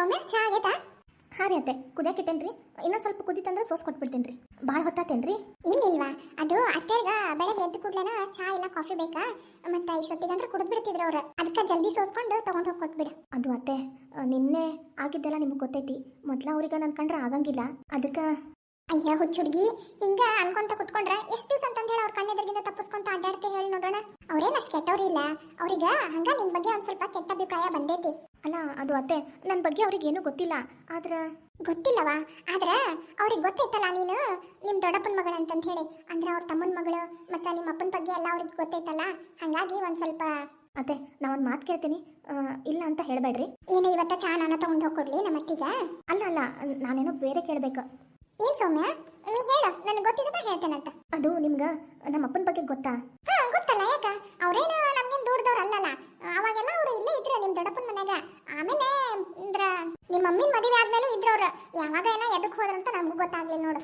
ಸೌಮ್ಯ ಚಾ ಆಗೈತಾ ಹಾಂ ರೀ ಅತ್ತೆ ಕುದಿಯಾಕಿಟ್ಟೇನ್ರಿ ಇನ್ನೊಂದು ಸ್ವಲ್ಪ ಕುದಿತಂದ್ರೆ ಸೋಸ್ ಕೊಟ್ಬಿಡ್ತೀನಿ ರೀ ಭಾಳ ಹೊತ್ತಾತೇನ್ರಿ? ಇಲ್ಲ ಇಲ್ವಾ ಅದು ಅತ್ತೆಗ ಬೆಳಗ್ಗೆ ಎದ್ದು ಕೂಡ್ಲೇನ ಚಾ ಇಲ್ಲ ಕಾಫಿ ಬೇಕಾ? ಮತ್ತೆ ಇಷ್ಟೊತ್ತಿಗಂದ್ರೆ ಕುಡಿದ್ಬಿಡ್ತಿದ್ರು ಅವ್ರು. ಅದಕ್ಕೆ ಜಲ್ದಿ ಸೋಸ್ಕೊಂಡು ತಗೊಂಡ್ ಹೋಗಿ ಕೊಟ್ಬಿಡು. ಅದು ಅತ್ತೆ ನಿನ್ನೆ ಆಗಿದ್ದೆಲ್ಲ ನಿಮಗೆ ಗೊತ್ತೈತಿ. ಮೊದ್ಲ ಅವ್ರಿಗೆ ನನ್ನ ಕಂಡ್ರೆ ಆಗಂಗಿಲ್ಲ. ಅದಕ್ಕೆ ಅಯ್ಯ ಹುಚ್ಚುಡ್ಗಿ. ಹಿಂಗ ಅನ್ಕೊಂತ ಕುತ್ಕೊಂಡ್ರ ಎಷ್ಟು ದಿವಸ ಅಂತಂದ್ ಹೇಳಿ ಅವ್ರ ಕಣ್ಣೆದ್ರಿಗಿಂತ ತಪ್ಪಿಸ್ಕೊಂತ ಅಡ್ಡಾಡ್ತಿ ಹೇಳಿ ನೋಡೋಣ. ಅವ್ರೇನ ಅಷ್ಟು ಕೆಟ್ಟವ್ರು ಇಲ್ಲ. ಅವ್ರಿಗ ಹಂಗ ನಿನ್ ಬಗ್ಗೆ ಒಂದ್ ಸ್ವಲ್ಪ ಕೆಟ್ಟ ಅಭಿಪ್ರಾಯ ಬಂದೈತಿ. ಅಲ್ಲ ಅದು ಅತ್ತೆ ನನ್ನ ಬಗ್ಗೆ ಅವ್ರಿಗೆ ಏನೂ ಗೊತ್ತಿಲ್ಲ. ಆದ್ರ? ಗೊತ್ತಿಲ್ಲವಾ? ಆದ್ರ ಅವ್ರಿಗೆ ಗೊತ್ತೈತಲ್ಲ ನೀನು? ನಿಮ್ ದೊಡ್ಡಪ್ಪನ ಮಗಳು ಅಂತಂತ ಹೇಳಿ. ಅಂದ್ರೆ ಅವ್ರ ತಮ್ಮನ ಮಗಳು ಮತ್ತ ನಿಮ್ಮ ಅಪ್ಪನ ಬಗ್ಗೆ ಎಲ್ಲ ಅವ್ರಿಗೆ ಗೊತ್ತೈತಲ್ಲ? ಹಂಗಾಗಿ ಒಂದ್ ಸ್ವಲ್ಪ ಅತ್ತೆ ನಾ ಒಂದು ಮಾತು ಕೇಳ್ತೀನಿ. ಆ, ಇಲ್ಲ ಅಂತ ಹೇಳಬೇಡ್ರಿ. ಏನು ಇವತ್ತ ಚಾ ನಾನು ತಗೊಂಡ್ ಹೋಗ್ಕೊಡ್ಲಿ ನಮ್ಮ ಅತ್ತಿಗ ಅಲ್ಲ ಅಲ್ಲ ನಾನೇನೋ ಬೇರೆ ಕೇಳಬೇಕು. ಏನ್ ಸೌಮ್ಯ? ನೀ ಹೇಳ ನನಗೆ ಗೊತ್ತಿದ್ದದ ಹೇಳ್ತೇನಂತ. ಅದು ನಿಮ್ಗ ನಮ್ಮ ಅಪ್ಪನ ಬಗ್ಗೆ ಗೊತ್ತಾ? ಹಾ ಗೊತ್ತಲ್ಲ ಯಾಕ? ಅವ್ರೇನು ನಮ್ಗೇನ್ ದೂರದವ್ರು ಅಲ್ಲಲ್ಲ. ಅವಾಗೆಲ್ಲ ಅವ್ರು ಇಲ್ಲೇ ಇದ್ರ ನಿಮ್ ದೊಡ್ಡಪ್ಪನ ಮನ್ಯಾಗ. ಆಮೇಲೆ ಅಂದ್ರ ನಿಮ್ಮ ಮಮ್ಮಿನ ಮದುವೆ ಆದ್ಮೇಲೂ ಇದ್ರವ್ರು ಯಾವಾಗ ಏನೋ ಎದಕ್ ಹೋದ್ರಂತ ನಮಗೂ ಗೊತ್ತಾಗ್ಲಿಲ್ಲ ನೋಡು.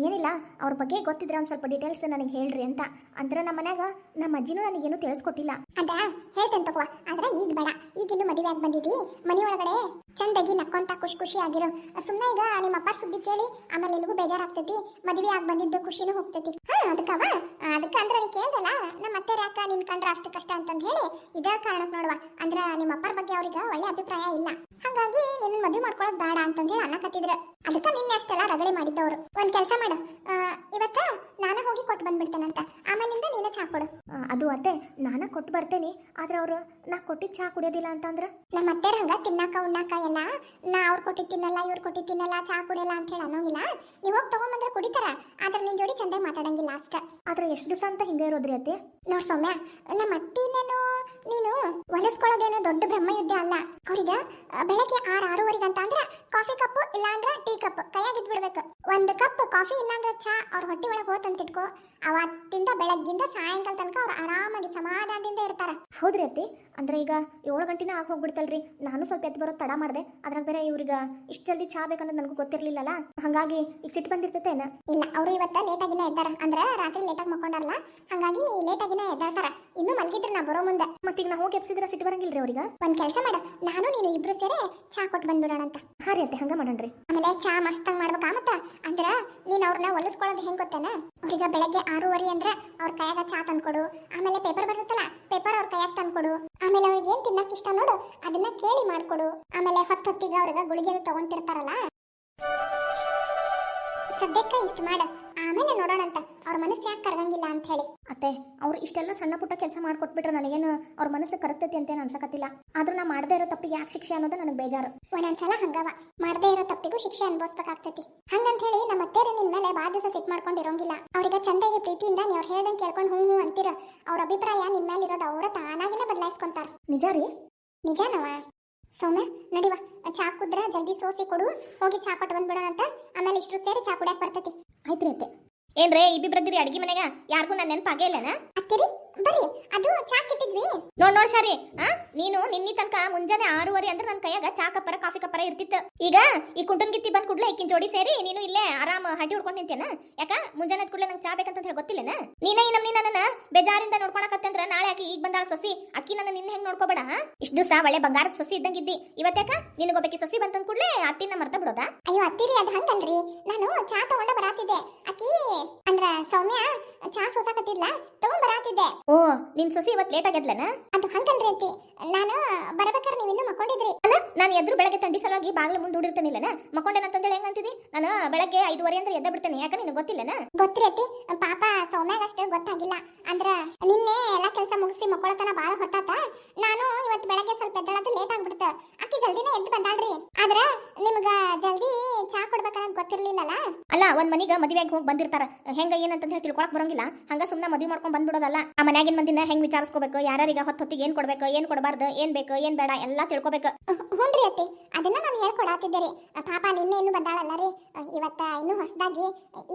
ಏನಿಲ್ಲ, ಅವ್ರ ಬಗ್ಗೆ ಗೊತ್ತಿದ್ರೆ ಒಂದು ಸ್ವಲ್ಪ ಡೀಟೇಲ್ಸ್ ನನಗೆ ಹೇಳ್ರಿ ಅಂತ. ಅಂದ್ರೆ ನಮ್ಮ ಮನ್ಯಾಗ ನಮ್ಮ ಅಜ್ಜಿನೂ ನನಗೇನು ತಿಳಿಸ್ಕೊಟ್ಟಿಲ್ಲ. ಅದ, ಹೇಳ್ತೇನೆ ತಗೋ. ಆದ್ರೆ ಈಗ ಬೇಡ. ಈಗಿನ್ನು ಮದುವೆ ಆಗಿ ಬಂದಿದ್ದಿ ಮನೆ ಒಳಗಡೆ ಚಂದಾಗಿ ನಕ್ಕೊಂತ ಖುಷಿ ಖುಷಿ ಆಗಿರು. ಸುಮ್ಮನೆ ಈಗ ನಿಮ್ಮ ಅಪ್ಪ ಸುದ್ದಿ ಕೇಳಿ, ಆಮೇಲೆ ನಿನಗೂ ಬೇಜಾರಾಗ್ತೈತಿ. ಮದುವೆ ಆಗಿ ಬಂದಿದ್ದು ಖುಷಿನೂ ಹೋಗ್ತೈತಿ. ಹಾ, ಅದಕ್ಕವ? ಅದಕ್ಕೆ ಅಂದ್ರೆ ನೀ ಕೇಳ್ದಲ್ಲ ನಮ್ಮ ಅತ್ತೆ ಯಾಕ ನಿನ್ ಕಂಡ್ರ ಅಷ್ಟು ಕಷ್ಟ ಅಂತಂದು ಹೇಳಿ ಇದ ಕಾರಣಕ್ಕೆ ನೋಡುವ. ಅಂದ್ರೆ ನಿಮ್ಮ ಅಪ್ಪರ ಬಗ್ಗೆ ಅವ್ರಿಗೆ ಒಳ್ಳೆ ಅಭಿಪ್ರಾಯ ಇಲ್ಲ. ಹಂಗಾಗಿ ನಿನ್ನ ಮದುವೆ ಮಾಡ್ಕೊಳ್ಳೋದು ಬೇಡ ಅಂತಂದು ಹೇಳಿ ಅನ್ನಕತ್ತಿದ್ರು. ಅದಕ್ಕೆ ನಿನ್ನೆ ಅಷ್ಟೆಲ್ಲ ರಗಳೆ ಮಾಡಿದ್ದವ್ರು. ಒಂದ್ ಕೆಲಸ ಮಾಡು. ಇವತ್ತ ನಾನು ಹೋಗಿ ಕೊಟ್ಟು ಬಂದ್ಬಿಡ್ತೇನಂತ. ಆಮೇಲಿಂದ ನೀನು ಚಾ ಕೊಡು. ಅದು ಅತ್ತೆ. ನಾನು ಕೊಟ್ಟು ಬರ್ತೇನೆ. ಆದ್ರೆ ಅವರು ನಾ ಕೊಟ್ಟಿದ್ದು ಚಹಾ ಕುಡಿಯೋದಿಲ್ಲ ಅಂತಂದ್ರೆ? ನಮ್ಮ ಅತ್ತೆರ ಹಂಗ ತಿನ್ನಾಕ ಉಣ್ಣಾಕ ಎಲ್ಲ ನಾ ಅವ್ರು ಕೊಟ್ಟಿದ್ದು ತಿನ್ನಲ್ಲ ಇವ್ರು ಕೊಟ್ಟಿದ್ದು ತಿನ್ನಲ್ಲ ಚಾ ಕುಡಿಯಲ್ಲ ಅಂತ ಹೇಳಿ ಅನ್ನೋಂಗಿಲ್ಲ ನೀವು ಹೋಗಿ ತಗೊಂಬಂದ್ರೆ ಕುಡಿತಾರ? ಆದ್ರೆ ನಿನ್ ಜೋಡಿ ಚಂದ ಮಾತಾಡಂಗಿಲ್ಲ ಅಷ್ಟ. ಆದ್ರೆ ಎಷ್ಟು ದಿವಸ ಅಂತ ಹಿಂಗೆ ಇರೋದ್ರಿ ಅತ್ತೆ? ನೋಡ್ ಸೌಮ್ಯ, ನಮ್ಮ ಅತ್ತಿನೇನು ನೀನು ಒಲಿಸ್ಕೊಳ್ಳೋದೇನು ದೊಡ್ಡ ಬ್ರಹ್ಮಯುದ್ಧ ಅಲ್ಲ. ಅವ್ರಿಗೆ ಬೆಳಗ್ಗೆ ಆರು ಆರೂವರೆಗೆ ಅಂತ ಅಂದ್ರೆ ಕಾಫಿ ಕಪ್ ಇಲ್ಲಾಂದ್ರ ಟೀ ಕಪ್ ಕೈಯಾಗ ಇಟ್ಬಿಡ್ಬೇಕು. ಒಂದು ಕಪ್ ಕಾಫಿ ಇಲ್ಲಾಂದ್ರ ಚಾ, ಅವ್ರ ಹೊಟ್ಟೆ ಒಳಗೆ ಹೋತಂತ ಇಟ್ಕೋ. ಅವತ್ತಿಂದ ಬೆಳಗ್ಗಿಂದ ಸಾಯಂಕಾಲ ತನಕ ಅವ್ರು ಆರಾಮಾಗಿ ಸಮಾಧಾನದಿಂದ ಇರ್ತಾರ. ಹೌದ್ರಿ ಅತ್ತಿ ಅಂದ್ರೆ ಈಗ ಏಳು ಗಂಟೆನೇ ಆಗಿ ಹೋಗ್ಬಿಡ್ತಲ್ರಿ. ನಾನು ಸ್ವಲ್ಪ ಎದ್ದು ಬರೋ ತಡ ಮಾಡಿದೆ. ಅದ್ರಾಗ ಬೇರೆ ಇವ್ರಿಗೆ ಇಷ್ಟು ಜಲ್ದಿ ಚಹಾ ಬೇಕನ್ನೋದು ನನಗೂ ಗೊತ್ತಿರ್ಲಿಲ್ಲಲ್ಲ? ಹಾಗಾಗಿ ಈಗ ಸಿಟ್ಟು ಬಂದಿರ್ತೈತೇನ ಇಲ್ಲ ಅವರು ಇವತ್ತ ಲೇಟಾಗಿನೇ ಆಗಿನೇ ಎದ್ದಾರ. ಅಂದ್ರೆ ರಾತ್ರಿ ಲೇಟಾಗಿ ಮಕ್ಕೊಂಡಾರಲ್ಲ? ಹಂಗಾಗಿ ಲೇಟಾಗಿನೇ ಎದ್ದಾರ ಇನ್ನೂ ಮಲ್ಗಿದ್ರು ನಾ ಬರೋ ಮುಂದೆ. ಮತ್ತೀಗ ನಾ ಹೋಗಿ ಎಪ್ಸಿದ್ರೆ ಸಿಟ್ಟು ಬರಂಗಿಲ್ರಿ ಅವ್ರಿಗೆ? ಒಂದ್ ಕೆಲಸ ಮಾಡ. ನಾನು ನೀನು ಇಬ್ರು ಸೇರಿ ಚಾ ಕೊಟ್ಟು ಬಂದ್ಬಿಡೋಣ ಅಂತ ಹಾಂ ರೀ ಅತ್ತೆ ಹಂಗೆ ಮಾಡೋಣ್ರಿ. ಆಮೇಲೆ ಚಾ ಮಸ್ತ್ ಮಾಡ್ಬೇಕಾ ಮತ್ತ? ಅಂದ್ರ ನೀನ್ ಅವ್ರನ್ನ ಹೊಲಿಸ್ಕೊಳ್ಳೋದು ಹೆಂಗೆ ಗೊತ್ತೇನ? ಅವ್ರಿಗೆ ಬೆಳಗ್ಗೆ ಆರೂವರೆ ಅಂದ್ರೆ ಅವ್ರ ಕೈಯಾಗ ಚಾ ತಂದ್ಕೊಡು. ಆಮೇಲೆ ಪೇಪರ್ ಬರ್ತೈತಲ್ಲ ಪೇಪರ್ ಅವ್ರ ಕೈಯಾಗ ತಂದ್ಕೊಡು. ಆಮೇಲೆ ಅವ್ರಿಗೆ ಏನ್ ತಿನ್ನಕ್ ಇಷ್ಟ ನೋಡು ಅದನ್ನ ಕೇಳಿ ಮಾಡ್ಕೊಡು. ಆಮೇಲೆ ಹೊತ್ತೊತ್ತಿಗೆ ಅವ್ರಿಗೆ ಗುಳಿಗೆ ತಗೊಂತಿರ್ತಾರಲ್ಲ? ಸದ್ಯಕ್ಕೆ ಇಷ್ಟ ಮಾಡ. ಆಮೇಲೆ ನೋಡೋಣಂತ ಅವ್ರ ಮನಸ್ಸು ಯಾಕೆ ಕರಗಂಗಿಲ್ಲ ಅಂತ ಹೇಳಿ. ಅತ್ತೆ ಅವ್ರು ಇಷ್ಟೆಲ್ಲ ಸಣ್ಣ ಪುಟ್ಟ ಕೆಲಸ ಮಾಡ್ಕೊಟ್ಬಿಟ್ರೆ ನನಗೇನು ಅವ್ರ ಮನಸ್ಸು ಕರಗ್ತೈತಿ ಅಂತೇನು ಅನ್ಸಕತ್ತಿಲ್ಲ. ಆದ್ರೂ ನಾ ಮಾಡದೇ ಇರೋ ತಪ್ಪಿಗೆ ಯಾಕೆ ಶಿಕ್ಷೆ ಅನ್ನೋದು ನನಗೆ ಬೇಜಾರು. ಒಂದೊಂದ್ಸಲ ಹಂಗವ. ಮಾಡದೇ ಇರೋ ತಪ್ಪಿಗೂ ಶಿಕ್ಷೆ ಅನುಭವಿಸ್ಬೇಕಾಗ್ತೈತಿ. ಹಂಗಂತ ಹೇಳಿ ನಮ್ಮ ಅತ್ತೆರು ನಿನ್ ಮೇಲೆ ಬಾ ದಿವಸ ಸಿಟ್ ಮಾಡ್ಕೊಂಡಿರೋಂಗಿಲ್ಲ. ಅವ್ರಿಗೆ ಚಂದಾಗಿ ಪ್ರೀತಿಯಿಂದ ನೀವು ಹೇಳ್ದಂಗೆ ಕೇಳ್ಕೊಂಡು ಹ್ಞೂ ಹ್ಞೂ ಅಂತೀರ. ಅವ್ರ ಅಭಿಪ್ರಾಯ ನಿಮ್ಮ ಮೇಲೆ ಇರೋದು ಅವರ ಬದಲಾಯಿಸ್ಕೊಂತಾರ ನಿಜ ರೀ? ನಿಜಾನವ ಸೌಮ್ಯ ನಡಿವ. ಚಾ ಕುದ್ರ ಜಲ್ದಿ ಸೋಸಿ ಕೊಡು. ಹೋಗಿ ಚಾ ಕೊಟ್ಟು ಬಂದ್ಬಿಡೋಣ ಅಂತ. ಆಮೇಲೆ ಇಷ್ಟು ಸೇರಿ ಚಾ ಕುಡಿಯಕ್ ಬರ್ತೈತಿ. ಆಯ್ತ್ರಿ ಅತ್ತೆ. ಏನ್ರೇ ಇಬ್ಬಿಬ್ರದ್ದಿರಿ ಅಡಿಗೆ ಮನೆಗ ಯಾರಿಗೂ ನನ್ನ ನೆನಪಾಗೇ ಇಲ್ಲನ? ಅತ್ತಿರಿ? ಬರ್ರಿ ಅದು ಚಾ ಕಿತ್ತಿದ್ವಿ ನೋಡ್ ನೋಡ್ ಶಾರಿ ಆ? ನೀನು ನಿನ್ನಿ ತನಕ ಮುಂಜಾನೆ ಆರೂವರೆ ಅಂದ್ರೆ ನನ್ನ ಕೈಯಾಗ ಚಾ ಕಪ್ಪರ ಕಾಫಿ ಕಪ್ಪರ ಇರ್ತಿತ್ತು. ಈಗ ಈ ಕುಂಟನ್ ಗಿತ್ತಿ ಬಂದ್ ಕೂಡ್ಲೆ ಈಕಿನ ಜೋಡಿ ಸೇರಿ ನೀನು ಇಲ್ಲೇ ಆರಾಮ ಹಟ್ಟಿ ಹುಡ್ಕೊಂಡ್ ನಿಂತೇನ? ಯಾಕ? ಮುಂಜಾನೆ ಕೂಡಲೇ ನಂಗೆ ಚಾ ಬೇಕಂತ ಹೇಳಿ ಗೊತ್ತಿಲ್ಲನ? ನೀನ ಈ ನಮ್ನಿ ನನ್ನ ಬೇಜಾರಿಂದ ನೋಡ್ಕೊಳಕತ್ತಂದ್ರ ನಾಳೆ ಆಕಿ ಈಗ ಬಂದಾಳ ಸೊಸಿ ಅಕ್ಕಿ ನನ್ನ ನಿನ್ನ ಹೆಂಗ್ ನೋಡ್ಕೋಬೇಡ ಇಷ್ಟು ದಿವಸ ಒಳ್ಳೆ ಬಂಗಾರದ ಸೊಸಿ ಇದ್ದಂಗಿದ್ದಿ ಇವತ್ತಾಕ ನಿನಗೊಬ್ಬಕಿ ಸೊಸಿ ಬಂತಂದ್ ಕೂಡ್ಲೆ ಅತ್ತಿನ ಮರ್ತ ಬಿಡೋದಾ? ಅಯ್ಯೋ ಅತ್ತಿರಿ ಅದು ಹಂಗಲ್ರಿ. ನಾನು ಚಾ ತಗೊಂಡ ಬರಾತಿದ್ದೆ. ಅಕ್ಕಿ ಅಂದ್ರ ಸೌಮ್ಯ ಚಾ ಸೋಸಾಕತ್ತಿದ್ಲ ತಗೊಂಡ್ ಬರಾತಿದ್ದೆ. ಓ ನಿನ್ ಸೊಸಿ ಇವತ್ ಲೇಟ್ ಆಗ್ಯದ್ಲನ ಅದು ಹಂಗಲ್ರಿ ಅಂತಿ ನಾನು ಬರ್ಬೇಕಾದ್ರೆ ನೀವು ಇನ್ನು ಮಕ್ಕೊಂಡಿದ್ರಿ. ಅಲ್ಲ ನಾನು ಎದ್ರು ಬೆಳಗ್ಗೆ ತಂಡಿ ಸಲುವಾಗಿ ಬಾಗ್ಲ ಮುಂದೆ ಹೂಡಿರ್ತೇನಿಲ್ಲನ ಮಕ್ಕೊಂಡೇನಂತಂದೇಳಿ ಹೆಂಗಂತಿದಿ ನಾನು ಬೆಳಗ್ಗೆ ಐದುವರೆ ಅಂದ್ರೆ ಎದ್ದ ಬಿಡ್ತೇನೆ ಯಾಕ ನಿನಗೆ ಗೊತ್ತಿಲ್ಲನ? ಗೊತ್ತ್ರಿ ಅತ್ತಿ. ಪಾಪ ಸೌಮ್ಯಾಗಷ್ಟು ಗೊತ್ತಾಗಿಲ್ಲ. ಅಂದ್ರ ನಿನ್ನೆ ಎಲ್ಲ ಕೆಲಸ ಮುಗಿಸಿ ಮಕ್ಕೊಳತನ ಬಾಳ ಹೊತ್ತಾತ. ನಾನು ಇವತ್ತು ಬೆಳಗ್ಗೆ ಸ್ವಲ್ಪ ಎದ್ದಳದು ಲೇಟ್ ಆಗ್ಬಿಡ್ತ. ಅಕ್ಕಿ ಜಲ್ದಿನೇ ಎದ್ದು ಬಂದಾಳ್ರಿ. ಆದ್ರ ನಿಮ್ಗ ಜಲ್ದಿ ಚಾ ಕೊಡ್ಬೇಕನ್ನೋದು ಗೊತ್ತಿರ್ಲಿಲ್ಲಲ್ಲ ಅಲ್ಲ ಒಂದ್ ಮನಿಗ ಮದುವೆಗೆ ಹೋಗಿ ಬಂದಿರ್ತಾರ. ಹೆಂಗ ಏನಂತ ಹೇಳಿ ತಿಳ್ಕೊಳಕ್ ಬರಂಗಿಲ್ಲ. ಹಂಗ ಸುಮ್ಮನೆ ಮದುವೆ ಮಾಡ್ಕೊಂಡ್ ಬಂದ್ಬಿಡೋದಲ್ಲ. ಆ ಮನ್ಯಾಗಿನ ಮಂದಿನ ಹೆಂಗ್ ವಿಚಾರಿಸ್ಕೋಬೇಕು? ಯಾರ್ಯಾರಿಗ ಹೊತ್ತು ಹೊತ್ತಿಗೆ ಏನ್ ಕೊಡ್ಬೇಕು? ಏನ್ ಕೊಡಬಾರ್ದು? ಏನ್ ಬೇಕು? ಏನ್ ಬೇಡ? ಎಲ್ಲಾ ತಿಳ್ಕೊಬೇಕು. ಹ್ಞೂನ್ರಿ ಅತ್ತಿ. ಅದನ್ನ ನಾನು ಹೇಳ್ಕೊಡಾತಿದ್ದೆ ರೀ ಪಾಪ ನಿನ್ನೆ ಇನ್ನೂ ಬಂದಾಳಲ್ಲ ರೀ. ಇವತ್ತ ಇನ್ನೂ ಹೊಸದಾಗಿ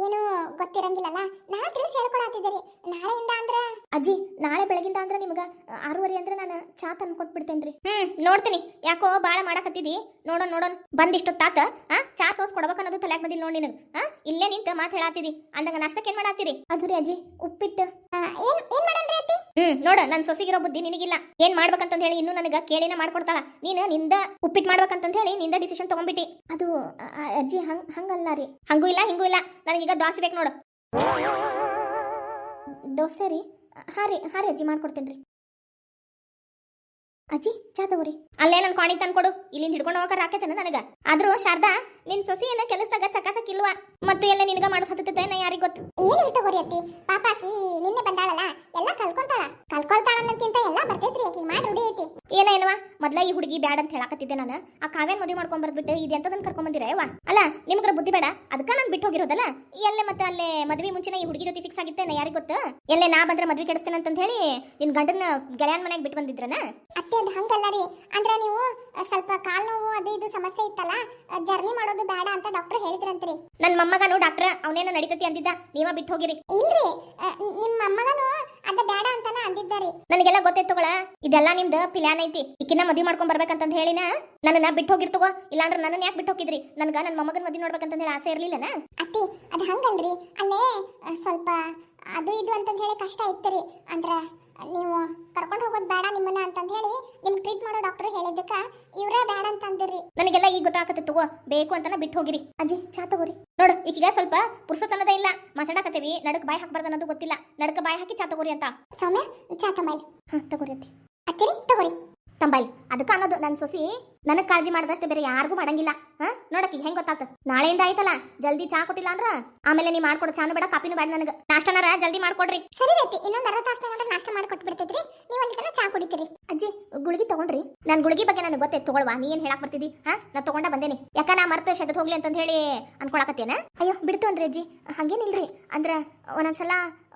ಏನು ಗೊತ್ತಿರಂಗಿಲ್ಲಲ್ಲ. ನಾನು ತಿಳಿಸಿ ಹೇಳ್ಕೊಡಾತಿದ್ದೆ ರೀ ನಾಳೆಯಿಂದ ಅಂದ್ರ? ಅಜ್ಜಿ ನಾಳೆ ಬೆಳಗಿಂದ ಅಂದ್ರ ನಿಮ್ಗ ಆರೂವರೆ ಅಂದ್ರೆ ನಾನು ಚಾ ತಂದು ಕೊಟ್ಬಿಡ್ತೇನ್ರಿ. ಹ್ಮ್ ನೋಡ್ತೀನಿ. ಯಾಕೋ ಬಾಳ ಮಾಡಕತ್ತಿದಿ. ನೋಡೋಣ ನೋಡೋಣ ಬಂದಿಷ್ಟೊತ್ತಾತ ಆ ಚಾ ಸೋಸ್ ಕೊಡ್ಬೇಕು ಅನ್ನೋದು ತಲೆಯಾಗ ಬಂದಿಲ್ಲ ನೋಡಿ ನಿನಗೆ. ಆ ಇಲ್ಲೇ ನಿಂತ ಮಾತು ಹೇಳಾತಿದಿ. ಅಂದಂಗ ನಾಷ್ಟಕ್ಕೆ ಏನ್ ಮಾಡಾತಿರಿ? ಅದು ರೀ ಅಜ್ಜಿ ಉಪ್ಪಿಟ್ಟು. ಏನ್ ಏನ್ ಅತ್ತಿ ಹ್ಮ್, ನೋಡ, ನನ್ ಸೊಸಿಗಿರೋ ಬುದ್ಧಿ ನಿನಗಿಲ್ಲ. ಏನ್ ಮಾಡ್ಬೇಕಂತ ಹೇಳಿ ಇನ್ನು ನನಗ ಕೇಳಿನ ಮಾಡ್ಕೊಡ್ತಾಳ. ನೀನು ನಿಂದ ಉಪ್ಪಿಟ್ಟು ಮಾಡ್ಬೇಕಂತ ಹೇಳಿ ನಿಂದ ಡಿಸಿಷನ್ ತಗೊಂಡ್ಬಿಟ್ಟಿ ಅದು ಅಜ್ಜಿ ಹಂಗ್, ಹಂಗಲ್ಲ ರೀ. ಹಂಗೂ ಇಲ್ಲ, ಹಿಂಗೂ ಇಲ್ಲ. ನನಗೀಗ ದೋಸೆ ಬೇಕು ನೋಡು. ದೋಸೆ ರೀ? ಹಾ ರೀ ಹಾ ರೀ ಅಜ್ಜಿ ಮಾಡ್ಕೊಡ್ತೇನೆ ರೀ ಅಜ್ಜಿ, ಚಾ ತಗೋರಿ. ಅಲ್ಲೇ ನನ್ ಕಾಣಿ ತಂದ್ಕೊಡು ಇಲ್ಲಿಂದ ಹಿಡ್ಕೊಂಡು ಹೋಗಕ್ಕೆ ರಾಕೇತನ ನನಗ. ಆದ್ರೂ ಶಾರದಾ, ನಿನ್ ಸೊಸಿ ಏನ ಕೆಲಸದಾಗ ಚಕಾಚಕ್ ಇಲ್ವಾ? ಮತ್ತು ಎಲ್ಲ ನಿನಗ ಮಾಡೋದು ಹತ್ತತೆ ನಾ ಯಾರಿಗ್ ಗೊತ್ತು? ಏನಿಲ್ಲ ತಗೋರಿ ಅತ್ತಿ? ಪಾಪ ಆಕಿ ನಿನ್ನೆ ಬಂದಾಳಲ್ಲ, ಎಲ್ಲ ಕಲ್ಕೊಂತಾಳ ಕಲ್ಕೊಳ್ತಾಳ. ಅನ್ನೋದ್ಕಿಂತ ಎಲ್ಲ ಬರ್ತೈತ್ರಿ ಆಕಿ. ಮಾಡಿ ರೂಢಿ ಐತಿ. ಮೊದ್ಲ ಈ ಹುಡುಗಿ ಬ್ಯಾಡ ಅಂತ ಹೇಳಾಕತ್ತಿದ್ದೆ ನಾನು. ಆ ಕಾವ್ಯನ್ ಮದುವೆ ಮಾಡ್ಕೊಂಡ್ ಬರ್ಬಿಟ್ಟು ಇದು ಎಂತದನ್ನ ಕರ್ಕೊಂಡ್ ಬಂದಿರ ಯವ್ವ? ಅಲ್ಲ ನಿಮ್ಗ್ರ ಬುದ್ಧಿ ಬೇಡ. ಅದಕ್ಕ ನಾನು ಬಿಟ್ಟು ಹೋಗಿರೋದಲ್ಲ? ಎಲ್ಲೇ ಮತ್ತೆ ಅಲ್ಲೇ ಮದ್ವೆ ಮುಂಚೆನೇ ಈ ಹುಡುಗಿ ಜೊತೆ ಫಿಕ್ಸ್ ಆಗಿತ್ತೇನೆ ಯಾರಿಗ್ ಗೊತ್ತು? ಎಲ್ಲೇ ನಾ ಬಂದ್ರೆ ಮದ್ವೆ ಕೆಡಿಸ್ತೇನೆ ಅಂತ ಹೇಳಿ ನಿನ್ ಗಂಡನ ಗೆಳೆಯನ್ ಮನೆಗೆ ಬಿಟ್ಟು ಬಂದಿದ್ರನ? ಅತ್ತೆ ಅದು ಹಂಗಲ್ಲ ರೀ. ಅಂದ್ರೆ ನೀವು ಸ್ವಲ್ಪ ಕಾಲ್ ನೋವು ಅದು ಇದು ಸಮಸ್ಯೆ ಇತ್ತಲ್ಲ ಜರ್ನಿ ಮಾಡೋದು ಬೇಡ ಅಂತ ಡಾಕ್ಟರ್ ಹೇಳಿದ್ರಂತ್ರಿ. ನನ್ ಮಮ್ಮಗನು ಡಾಕ್ಟರ್ ಅವನೇನ ನಡಿತತಿ ಅಂದಿದ್ದ ನೀವ ಬಿಟ್ಟು ಹೋಗಿರಿ. ಇಲ್ರಿ. ನಿಮ್ ನಿಮ್ಮ ಅಮ್ಮಗನು ಅದ ಬೇಡ ಅಂತಾನ ಅಂದಿದ್ದಾರಿ ನನಗೆಲ್ಲ ಗೊತ್ತಿತ್ತು ತಗೊಳ ಇದೆಲ್ಲ ನಿಮ್ದ ಪ್ಲಾನ್ ಐತಿ. ಈಕಿನ ಮದ್ವೆ ಮಾಡ್ಕೊಂಡ್ ಬರ್ಬೇಕಂತ ಹೇಳಿನ? ನನ್ನ ಬಿಟ್ಟು ಹೋಗಿರ್ ತಗೋ. ಇಲ್ಲಾಂದ್ರೆ ನನ್ನ ಯಾಕೆ ಬಿಟ್ಟು ಹೋಗಿದ್ರಿ? ನನ್ಗ ನನ್ನ ಮೊಮ್ಮಗನ ಮದ್ವೆ ನೋಡ್ಬೇಕಂತ ಹೇಳಿ ಆಸೆ ಇರ್ಲಿಲ್ಲನ? ಅತ್ತಿ, ಅದು ಹಂಗಲ್ರಿ. ಅಲ್ಲೇ ಸ್ವಲ್ಪ ಅದು ಇದು ಅಂತ ಹೇಳಿ ಕಷ್ಟ ಇತ್ತು ಅಂದ್ರ ನೀವು ಕರ್ಕೊಂಡು ಹೋಗೋದು ಬೇಡ ನಿಮ್ಮನ್ನ ಅಂತಂದು ಹೇಳಿ ನಿಮ್ ಟ್ರೀಟ್ ಮಾಡೋ ಡಾಕ್ಟರ್ ಹೇಳಿದ್ದಕ್ಕ ಇವರೇ ಬೇಡ ಅಂತ ಅಂದಿರ್ರಿ. ನನಗೆಲ್ಲ ಈಗ ಗೊತ್ತಾಗತ್ತೆ ತಗೋ ಬೇಕು ಅಂತ ಬಿಟ್ಟು ಹೋಗಿರಿ. ಅಜ್ಜಿ ಚಾ ತಗೋರಿ. ನೋಡು ಈಗೀಗ ಸ್ವಲ್ಪ ಪುರ್ಸತನದ ಇಲ್ಲ. ಮಾತಾಡಕತ್ತೀವಿ ನಡಕ್ ಬಾಯಿ ಹಾಕ್ಬಾರ್ದು ಅನ್ನೋದು ಗೊತ್ತಿಲ್ಲ. ನಡಕ ಬಾಯಿ ಹಾಕಿ ಚಾ ತಗೋರಿ ಅಂತ. ಸೌಮ್ಯ ಚಾ ತಮ್ಮ ಹಾ ತಗೋರಿ ಅತ್ತಿ. ಅತ್ತಿರಿ ತಗೋರಿ. ತಂಬಾಯಿ ಅದಕ್ಕೆ ಅನ್ನೋದು ನನ್ನ ಸೊಸಿ ನನಗ್ ಕಾಳಜಿ ಮಾಡದಷ್ಟು ಬೇರೆ ಯಾರಿಗೂ ಮಾಡಂಗಿಲ್ಲ. ಹಾ? ನೋಡಕ್ಕೆ ಹೆಂಗ್ ಗೊತ್ತಾತ ನಾಳೆಯಿಂದ ಆಯ್ತಲ್ಲ ಜಲ್ದಿ ಚಾ ಕೊಟ್ಟಿಲ್ಲ ಅಂದ್ರ? ಆಮೇಲೆ ನೀ ಮಾಡ್ಕೊಡು ಚಾನು ಬೇಡ ಕಾಪಿನೂ ಬೇಡ ನನಗ. ನಾಷ್ಟನಾರ ಜಲ್ದಿ ಮಾಡ್ಕೊಡ್ರಿ. ಸರಿ ರೀತಿ ಇನ್ನೊಂದು ಅರ್ಧ ತಾಸ್ನಾಗ ನಾಷ್ಟ ಮಾಡಿ ಕೊಟ್ಬಿಡ್ತೈತ್ರಿ ನೀವು ಅಲ್ಲಿ ತನಕ ಚಾ ಕುಡಿತೀರಿ. ಅಜ್ಜಿ ಗುಳಿಗೆ ತಗೊಂಡ್ರಿ. ನಾನು ಗುಳಿಗೆ ಬಗ್ಗೆ ನನಗೆ ಗೊತ್ತೈತೆ ತಗೊಳ್ವಾ. ನೀ ಏನ್ ಹೇಳಕ್ ಬರ್ತಿದ್ದಿ ಹಾ? ನಾ ತಗೊಂಡ ಬಂದೇನಿ. ಯಾಕ ನಾ ಮರ್ತ ಶೆಡ್ ಹೋಗ್ಲಿ ಅಂತ ಹೇಳಿ ಅನ್ಕೊಳಕತ್ತೇನ? ಅಯ್ಯೋ ಬಿಡ್ತು ಅನ್ರಿ ಅಜ್ಜಿ. ಹಂಗೇನಿಲ್ರಿ. ಅಂದ್ರ ಒಂದೊಂದ್ಸಲ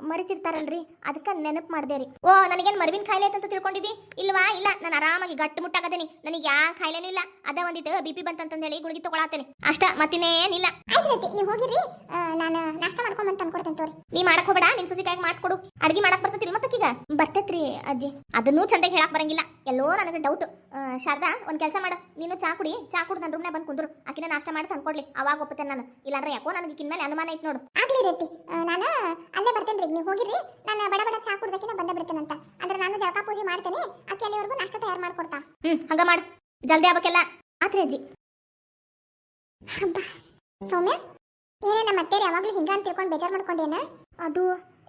ಮರಿತಿರ್ತಾರಲ್ರಿ? ಅದಕ್ಕೆ ನೆನಪು ಮಾಡ್ದೆ ರೀ. ಓ ನನಗೇನ್ ಮರವಿನ ಖಾಯಿಲೆ ಅಂತ ತಿಳ್ಕೊಂಡಿದ್ದಿ? ಇಲ್ವಾ? ಇಲ್ಲ ನಾನು ಆರಾಮಾಗಿ ಗಟ್ಟು ಮುಟ್ಟಾಗದೇನಿ. ನನಗೆ ಯಾವ ಖಾಯಿಲೆನೂ ಇಲ್ಲ. ಅದ ಒಂದಿಟ್ಟು ಬಿ ಪಿ ಬಂತಂತ ಹೇಳಿ ಗುಳಿಗೆ ತಗೊಳತ್ತೇನೆ ಅಷ್ಟ ಮತ್ತಿನೇನಿಲ್ಲ ಆಯ್ತು ನೀವು ಹೋಗಿರಿ. ನಾನು ನಾಷ್ಟ ಮಾಡ್ಕೊಂಡ್ ಬಂದು ತಂದ್ಕೊಡ್ತೇನೆ ತೋರಿ. ನೀ ಮಾಡಕ್ ಹೋಗಬೇಡ ನಿನ್ ಸೊಸಿ ಕೈಗೆ ಮಾಡಿಸ್ಕೊಡು. ಅಡ್ಗೆ ಮಾಡಕ್ ಬರ್ತೈತಿಲ್ ಮತ್ತಕ್ಕೀಗ? ಬರ್ತೈತ್ರಿ ಅಜ್ಜಿ. ಅದನ್ನೂ ಚಂದ ಹೇಳಕ್ ಬರಂಗಿಲ್ಲ. ಎಲ್ಲೋ ನನಗೆ ಡೌಟ್ ಶಾರದಾ ಒಂದ್ ಕೆಲಸ ಮಾಡು. ನೀನು ಚಾ ಕುಡಿ. ಚಾ ಕುಡ್ದು ನನ್ನ ರೂಮ್ನಾಗ ಬಂದ್ ಕುಂದ್ರು. ಆಕಿನ ನಾಷ್ಟ ಮಾಡಿ ತಂದ್ಕೊಡ್ಲಿ. ಅವಾಗ ಒಪ್ಪತ್ತೇನೆ ನಾನು. ಇಲ್ಲಾಂದ್ರೆ ಯಾಕೋ ನನಗೆ ಕಿನ್ಮೇಲೆ ಮೇಲೆ ಅನುಮಾನ ಐತ್ ನೋಡು. ಆಗ್ಲಿ ರೀತಿ. ನಾನು ಅಲ್ಲೇ ಬರ್ತೇನೆ ರೀ. ನೀವು ಹೋಗಿರಿ ನಾನು ಬಡ ಬಡ ಚಾ ಕುಡ್ದಕ್ಕಿನ ಬಂದ ಬಿಡ್ತೇನಂತ ಅಂದ್ರೆ ನಾನು ಜಳಕ ಪೂಜೆ ಮಾಡ್ತೇನೆ. ಅಕ್ಕಿ ಅಲ್ಲಿವರೆಗೂ ನಾಷ್ಟ ತಯಾರು ಮಾಡ್ಕೊಡ್ತಾ. ಹ್ಮ್ ಹಂಗ ಮಾಡು. ಜಲ್ದಿ ಆಗ್ಬೇಕೆಲ್ಲ. ಆತ್ರಿ ಅಜ್ಜಿ. ಸೌಮ್ಯ ಏನೇ ನಮ್ಮ ಅತ್ತೆ ಯಾವಾಗ್ಲೂ ಹಿಂಗ ಅಂತ ತಿಳ್ಕೊಂಡು ಬೇಜಾರು ಮಾಡ್ಕೊಂಡೇನ? ಅದು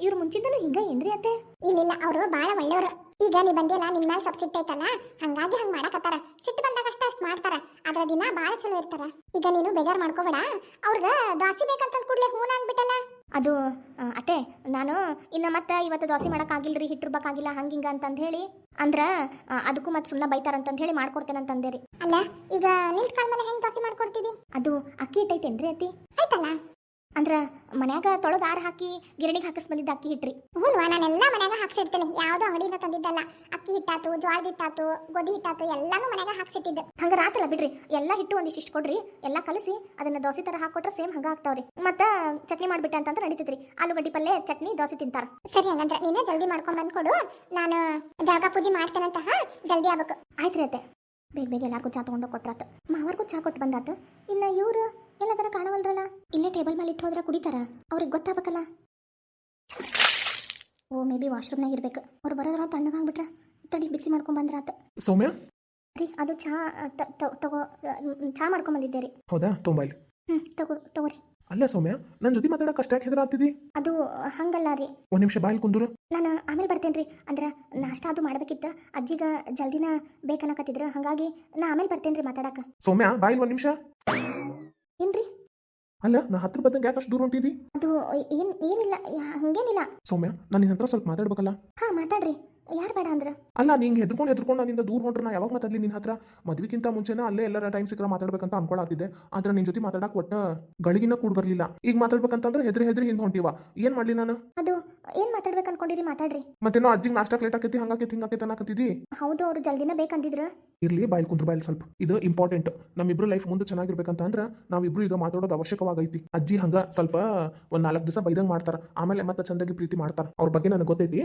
ಇವ್ರು ಮುಂಚಿಂದನೂ ಹಿಂಗ ಏನ್ರಿ ಅತ್ತೆ? ಇಲ್ಲಿಲ್ಲ ಅವರು ಬಾಳ ಒಳ್ಳೆಯವರು. ಈಗ ನೀ ಬಂದಿಲ್ಲ ನಿನ್ ಮೇಲೆ ಸ್ವಲ್ಪ ಸಿಟ್ಟೈತಲ್ಲ ಹಂಗಾಗಿ ಹಂಗ ಮಾಡಕತ್ತಾರ. ಸಿಟ್ಟು ಬಂದಾಗ ಅಷ್ಟ ಅಷ್ಟ್ ಮಾಡ್ತಾರ. ಅದ್ರ ದಿನ ಬಾಳ ಚಲೋ ಇರ್ತಾರ. ಈಗ ನೀನು ಬೇಜಾರ್ ಮಾಡ್ಕೋಬೇಡ. ಅವ್ರಗ ದಾಸಿ ಬೇಕಂತ ಕೂಡ್ಲೆ ಹೂನ ಅಂದ್ಬಿಟ್ಟಲ್ಲ ಅದು ಅತೆ ಅತ್ತೆ ನಾನು ಇನ್ನು ಮತ್ತೆ ಇವತ್ತು ದೋಸೆ ಮಾಡೋಕ್ಕಾಗಿಲ್ಲ ರೀ ಹಿಟ್ಟು ರುಬ್ಬಕ್ಕಾಗಿಲ್ಲ ಹಂಗೆ ಹಿಂಗೆ ಅಂತಂದು ಹೇಳಿ ಅಂದ್ರೆ ಅದಕ್ಕೂ ಮತ್ತೆ ಸುಮ್ಮನೆ ಬೈತಾರ ಅಂತಂದು ಹೇಳಿ ಮಾಡ್ಕೊಡ್ತೇನೆ ಅಂತಂದೆ ರೀ. ಅಲ್ಲ ಈಗ ನಿಂತ ಕಾಲ ಮೇಲೆ ಹೆಂಗೆ ದೋಸೆ ಮಾಡ್ಕೊಡ್ತೀವಿ ಅದು ಅಕ್ಕಿ ಹಿಟ್ಟೈತೇನ್ರಿ ಅತ್ತಿ? ಆಯ್ತಲ್ಲ? ಅಂದ್ರ ಮನ್ಯಾಗ ತೊಳೆದ ಆರ್ ಹಾಕಿ ಗಿರಣಿಗೆ ಹಾಕಿಸ್ ಬಂದಿದ್ದ ಅಕ್ಕಿ ಹಿಟ್ರಿ. ನಾನು ನಾನೆಲ್ಲ ಮನ್ಯಾಗ ಹಾಕ್ಸಿರ್ತೇನೆ. ಯಾವುದೋ ಅಂಗಡಿಯಿಂದ ತಂದಿದ್ದಲ್ಲ. ಅಕ್ಕಿ ಹಿಟ್ಟಾತು ಜ್ವಾಳದ ಹಿಟ್ಟಾತು ಗೋಧಿ ಹಿಟ್ಟಾತು ಎಲ್ಲಾನು ಮನ್ಯಾಗ ಹಾಕ್ಸಿಟ್ಟಿದ್ದೆ. ಹಂಗ ರಾತಲ್ಲ ಬಿಡ್ರಿ. ಎಲ್ಲ ಹಿಟ್ಟು ಒಂದಿಷ್ಟು ಇಷ್ಟು ಕೊಡ್ರಿ. ಎಲ್ಲ ಕಲಸಿ ಅದನ್ನ ದೋಸೆ ತರ ಹಾಕೊಟ್ರೆ ಸೇಮ್ ಹಂಗ ಆಗ್ತಾವ್ರಿ. ಮತ್ತ ಚಟ್ನಿ ಮಾಡ್ಬಿಟ್ಟೆ ಅಂತಂದ್ರೆ ನಡೀತೈತ್ರಿ. ಆಲೂಗಡ್ಡಿ ಪಲ್ಯ ಚಟ್ನಿ ದೋಸೆ ತಿಂತಾರ. ಸರಿ ಹಂಗಂದ್ರೆ ನೀನೇ ಜಲ್ದಿ ಮಾಡ್ಕೊಂಡ್ ಬಂದ್ಕೊಡು ನಾನು ಜಾಗ ಪೂಜೆ ಮಾಡ್ತೇನಂತ ಹಾ ಜಲ್ದಿ ಆಗ್ಬೇಕು. ಆಯ್ತ್ರಿ ಅತ್ತೆ. ಬೇಗ ಬೇಗ ಎಲ್ಲಾರ್ಗೂ ಚಾ ತಗೊಂಡು ಕೊಟ್ರಾತು. ಮಾವರ್ಗೂ ಚಾ ಕೊಟ್ಟು ಬಂದಾತು. ಇನ್ನ ಇವ್ರು ಎಲ್ಲ ತರ ಕಾಣವಲ್ರಲ್ಲ? ಇಲ್ಲೇ ಟೇಬಲ್ ಮೇಲೆ ಇಟ್ಟು ಹೋದ್ರೆ ಕುಡಿತಾರ? ಅವ್ರಿಗೆ ಗೊತ್ತಾಗಬೇಕಲ್ಲ? ಓ ಮೇ ಬಿ ವಾಶ್ರೂಮ್ನಾಗ ಇರ್ಬೇಕು. ಅವ್ರು ಬರೋದ್ರ ತಣ್ಣಗಾಗ್ಬಿಟ್ರ ತಡಿ ಬಿಸಿ ಮಾಡ್ಕೊಂಡ್ ಬಂದ್ರಾತ ಸೌಮ್ಯ? ರೀ ಅದು ಚಾ ತಗೋ ಚಾ ಮಾಡ್ಕೊಂಡ್ ಬಂದಿದ್ದೆ ರೀ. ಹೌದಾ? ತೊಂಬೈಲ್ ಹ್ಮ್ ತಗೋ ತಗೋರಿ ಅಲ್ಲ ಸೌಮ್ಯ ನನ್ನ ಜೊತೆ ಮಾತಾಡಕ್ಕೆ ಕಷ್ಟ ಯಾಕೆ ಹೆದರಾಗ್ತಿದ್ದಿ ಅದು ಹಂಗಲ್ಲ ರೀ. ಒಂದು ನಿಮಿಷ ಬಾಯಲ್ಲಿ ಕುಂದ್ರು. ನಾನು ಆಮೇಲೆ ಬರ್ತೇನೆ ರೀ. ಅಂದ್ರೆ ನಾಷ್ಟ ಅದು ಮಾಡ್ಬೇಕಿತ್ತು. ಅಜ್ಜಿಗೆ ಜಲ್ದಿನ ಬೇಕನ್ನಕತ್ತಿದ್ರು ಹಾಗಾಗಿ ನಾ ಆಮೇಲೆ ಬರ್ತೇನೆ ರೀ ಮಾತಾಡಕ್ಕೆ ಸೌಮ್ಯ ಬಾಯಿಲ್ ಒಂದು ನಿಮಿಷ. ಏನ್ರಿ? ಅಲ್ಲ ನಾ ಹತ್ರ ಬಂದಂಗೆ ಯಾಕೆ ಅಷ್ಟು ದೂರ ಹೊಂಟಿದಿ? ಅದು ಏನ್ ಏನಿಲ್ಲ ಯಾ- ಹಂಗೇನಿಲ್ಲ. ಸೌಮ್ಯ ನಾನು ನಿನ್ನ ಹತ್ರ ಸ್ವಲ್ಪ ಮಾತಾಡ್ಬೇಕಲ್ಲ? ಹಾ ಮಾತಾಡ್ರಿ. ಯಾರು ಬೇಡ ಅಂದ್ರೆ? ಅಲ್ಲ ನಿಂಗೆ ಹೆದ್ಕೊಂಡು ಹೆದ್ಕೊಂಡು ನಿನ್ನಿಂದ ದೂರ ಹೊಂಟ್ರೆ ನಾ ಯಾವಾಗ ಮಾತಾಡ್ಲಿ ನಿನ್ನ ಹತ್ರ? ಮದ್ವಿಗಿಂತ ಮುಂಚೆನ ಅಲ್ಲೇ ಎಲ್ಲರ ಟೈಮ್ ಸಿಕ್ಕರ ಮಾತಾಡ್ಬೇಕಂತ ಅನ್ಕೊಳತ್ತಿದ್ದೆ ಆದ್ರೆ ನಿನ್ನ ಜೊತೆ ಮಾತಾಡಕ್ಕೆ ಒಟ್ಟ ಗಳಿಗಿನ ಕೂಡ ಬರ್ಲಿಲ್ಲ. ಈಗ ಮಾತಾಡ್ಬೇಕಂತಂದ್ರೆ ಹೆದ್ರಿ ಹೆದ್ರಿ ಹಿಂದೆ ಹೊಂಟಿವ. ಏನು ಮಾಡ್ಲಿ ನಾನು? ಅದು ಏನ್ ಮಾತಾಡ್ಬೇಕು ಅನ್ಕೊಂಡಿರಿ ಮಾತಾಡ್ರಿ. ಮತ್ತೇನೋ ಅಜ್ಜಿಗೆ ನಾಷ್ಟಾಕ್ ಲೇಟ್ ಆಕೈತಿ ಹಂಗಾಕೈತಿ ಹಿಂಗಾಕೈತಿ ಅನ್ನಕತ್ತಿದಿ? ಹೌದು ಅವ್ರು ಜಲ್ದಿನ ಬೇಕಂದಿದ್ರು. ಇರ್ಲಿ ಬಾಯ್ಲ್ ಕುಂದ್ರ ಬಾಯಿಲ್ ಸ್ವಲ್ಪ. ಇದು ಇಂಪಾರ್ಟೆಂಟ್ ನಮ್ಮಿಬ್ರು ಲೈಫ್ ಮುಂದೆ ಚೆನ್ನಾಗಿರ್ಬೇಕಂತ ಅಂದ್ರೆ ನಾವಿಬ್ರು ಈಗ ಮಾತಾಡೋದು ಅವಶ್ಯಕವಾಗೈತಿ. ಅಜ್ಜಿ ಹಂಗ ಸ್ವಲ್ಪ ಒಂದ್ ನಾಲ್ಕು ದಿವಸ ಬೈದಂಗ್ ಮಾಡ್ತಾರ. ಆಮೇಲೆ ಮತ್ತೆ ಚಂದಾಗಿ ಪ್ರೀತಿ ಮಾಡ್ತಾರ. ಅವ್ರ ಬಗ್ಗೆ ನನಗೆ ಗೊತ್ತೈತಿ.